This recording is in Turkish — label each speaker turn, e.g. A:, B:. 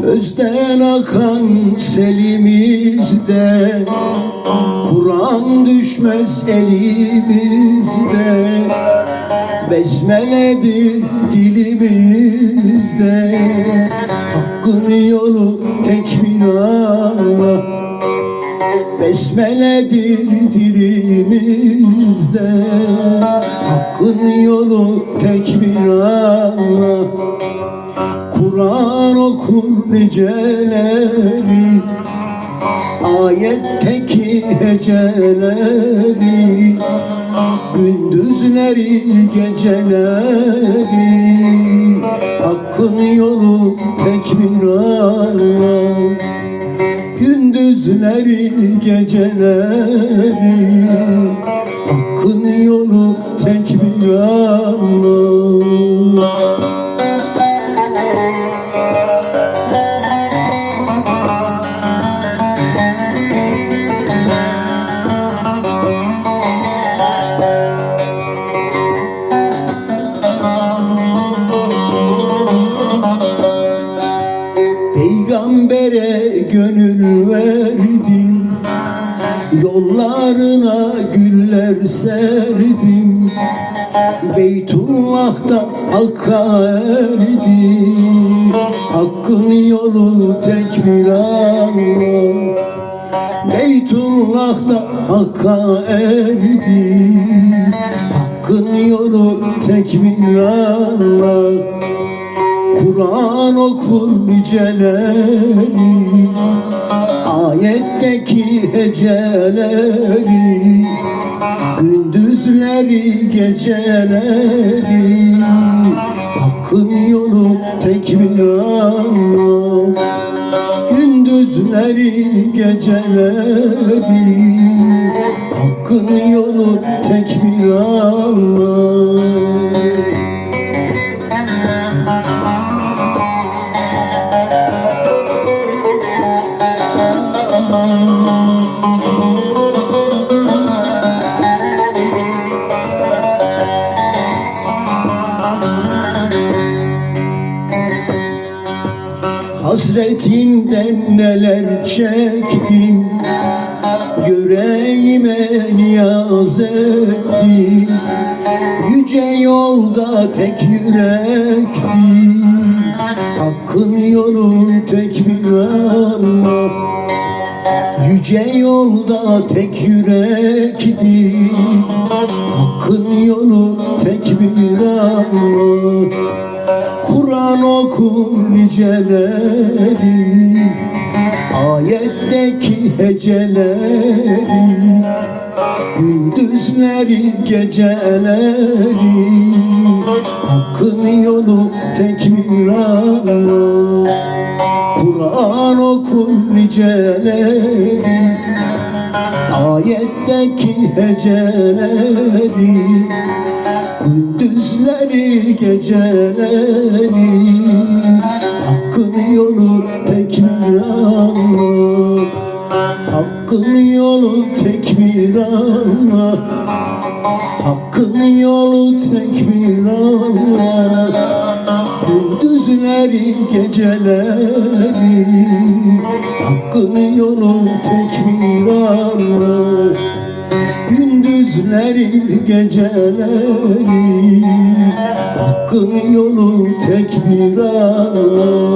A: Gözden akan selimizde Kur'an düşmez elimizde. Besmeledir dilimizde? Hakkın yolu tek minarla Besmeledir dilimizde Hakkın yolu tekbir Allah Kur'an okur niceleri Ayetteki heceleri Gündüzleri geceleri. Hakkın yolu tekbir Allah Gündüzleri geceleri Hakkın yolu tekbir Allah güller serdim. Beytullah'ta hakka erdim Hakkın yolu tekbir Allah Beytullah'ta hakka erdim Hakkın yolu tekbir Allah Kur'an okur niceleri Ayetteki heceleri Gündüzleri geceleri. Hakkın yolu tekbir Allah Gündüzleri geceleri. Hakkın yolu tekbir Allah Hasretinden neler çektim? Yüreğime niyaz ettim Yüce yolda tek yürektim. Hakkın yolu tek bir Allah Yüce yolda tek yürektim Hakkın yolu tek bir Allah Kur'an okur niceleri. Ayetteki heceleri. Gündüzleri geceleri Hakkın yolu Allah Kur'an okur niceleri Ayetteki heceleri Gündüzleri geceleri. Hakkın yolu Allah Hakkın yolu tekbir Allah Hakkın yolu tekbir Allah Gündüzleri geceleri Hakkın yolu tekbir Allah Gündüzleri geceleri Hakkın yolu tekbir Allah